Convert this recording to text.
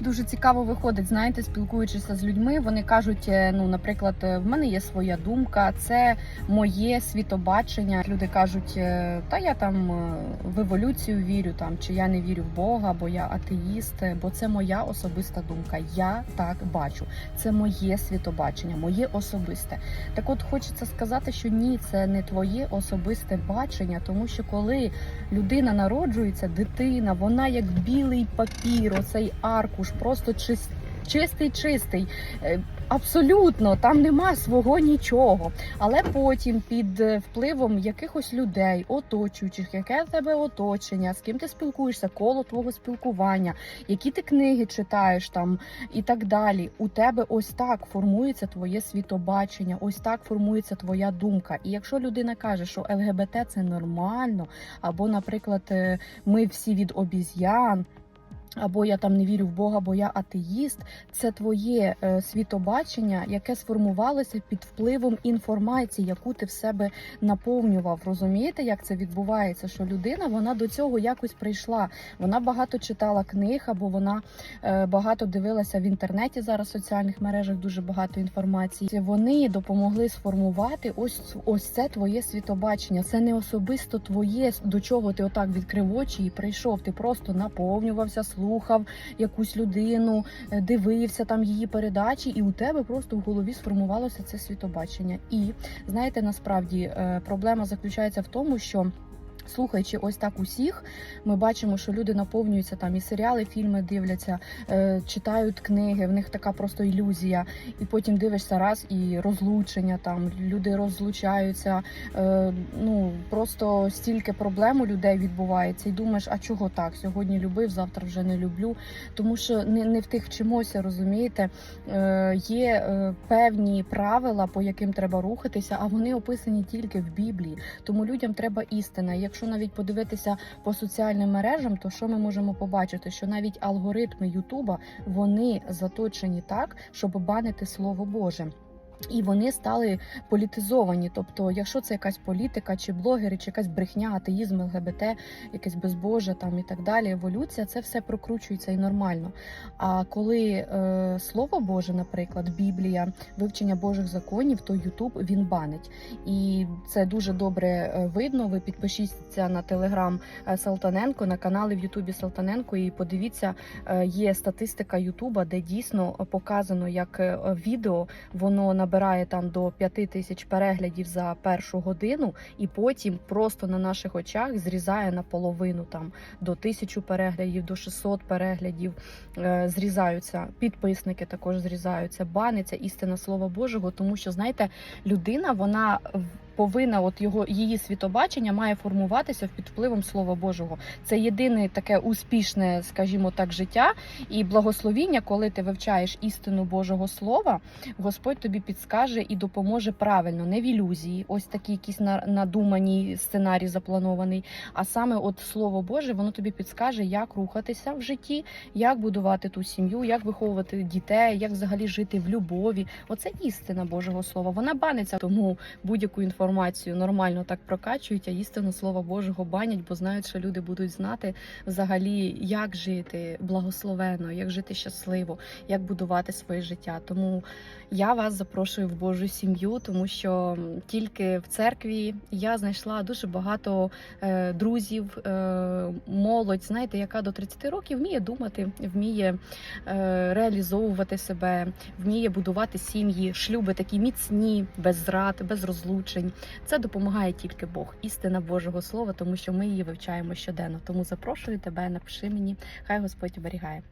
Дуже цікаво виходить, знаєте, спілкуючися з людьми. Вони кажуть: е, ну, наприклад, е, в мене є своя думка, це моє світобачення. Люди кажуть, е, та я там в еволюцію вірю, там чи я не вірю в Бога, бо я атеїст, бо це моя особиста думка. Я так бачу. Це моє світобачення, моє особисте. Так, от хочеться сказати, що ні, це не твоє особисте бачення, тому що коли людина народжується, дитина, вона як білий папір, оцей аркуш, просто чистий, чистий. Е, Абсолютно, там нема свого нічого. Але потім під е, впливом якихось людей, оточуючих, яке в тебе оточення, з ким ти спілкуєшся, коло твого спілкування, які ти книги читаєш там і так далі. У тебе ось так формується твоє світобачення, ось так формується твоя думка. І якщо людина каже, що ЛГБТ це нормально, або, наприклад, е, ми всі від обіз'ян. Або я там не вірю в Бога, бо я атеїст. Це твоє е, світобачення, яке сформувалося під впливом інформації, яку ти в себе наповнював. Розумієте, як це відбувається? Що людина вона до цього якось прийшла. Вона багато читала книг, або вона е, багато дивилася в інтернеті. Зараз в соціальних мережах дуже багато інформації. Вони допомогли сформувати ось ось це твоє світобачення. Це не особисто твоє, до чого ти отак відкрив очі і прийшов. Ти просто наповнювався, слухав якусь людину, е, дивився там її передачі, і у тебе просто в голові сформувалося це світобачення. І знаєте, насправді е, проблема заключається в тому, що. Слухаючи ось так усіх, ми бачимо, що люди наповнюються там і серіали, фільми дивляться, е, читають книги. В них така просто ілюзія. І потім дивишся раз і розлучення. Там люди розлучаються. Е, ну просто стільки проблем у людей відбувається, і думаєш, а чого так? Сьогодні любив, завтра вже не люблю. Тому що не, не в тих вчимося, розумієте? Е, є певні правила, по яким треба рухатися, а вони описані тільки в Біблії. Тому людям треба істина. Якщо навіть подивитися по соціальним мережам, то що ми можемо побачити? Що навіть алгоритми Ютуба вони заточені так, щоб банити Слово Боже. І вони стали політизовані. Тобто, якщо це якась політика, чи блогери, чи якась брехня, атеїзм, ЛГБТ, якесь безбожжя там і так далі, еволюція, це все прокручується і нормально. А коли е, слово Боже, наприклад, Біблія, вивчення Божих законів, то Ютуб він банить. І це дуже добре е, видно. Ви підпишіться на телеграм е, Салтаненко, на канали в Ютубі Салтаненко, і подивіться, е, є статистика Ютуба, де дійсно показано, як відео воно набирає там до 5 тисяч переглядів за першу годину, і потім просто на наших очах зрізає наполовину там до тисячу переглядів, до 600 переглядів. е, Зрізаються підписники, також зрізаються, баниться істина слова Божого, тому що знаєте, людина вона повинна, от його її світобачення має формуватися під впливом Слова Божого. Це єдине таке успішне, скажімо так, життя і благословіння, коли ти вивчаєш істину Божого Слова, Господь тобі підскаже і допоможе правильно, не в ілюзії, ось такі якісь на- надумані сценарій запланований. А саме, от Слово Боже, воно тобі підскаже, як рухатися в житті, як будувати ту сім'ю, як виховувати дітей, як взагалі жити в любові. Оце істина Божого Слова. Вона баниться, тому будь-яку інформацію нормально так прокачують, а істину Слова Божого банять, бо знають, що люди будуть знати взагалі, як жити благословенно, як жити щасливо, як будувати своє життя. Тому я вас запрошую в Божу сім'ю, тому що тільки в церкві я знайшла дуже багато е, друзів, е, молодь, знаєте, яка до 30 років вміє думати, вміє е, реалізовувати себе, вміє будувати сім'ї, шлюби такі міцні, без зрад, без розлучень. Це допомагає тільки Бог, істина Божого Слова, тому що ми її вивчаємо щоденно. Тому запрошую тебе, напиши мені, хай Господь оберігає.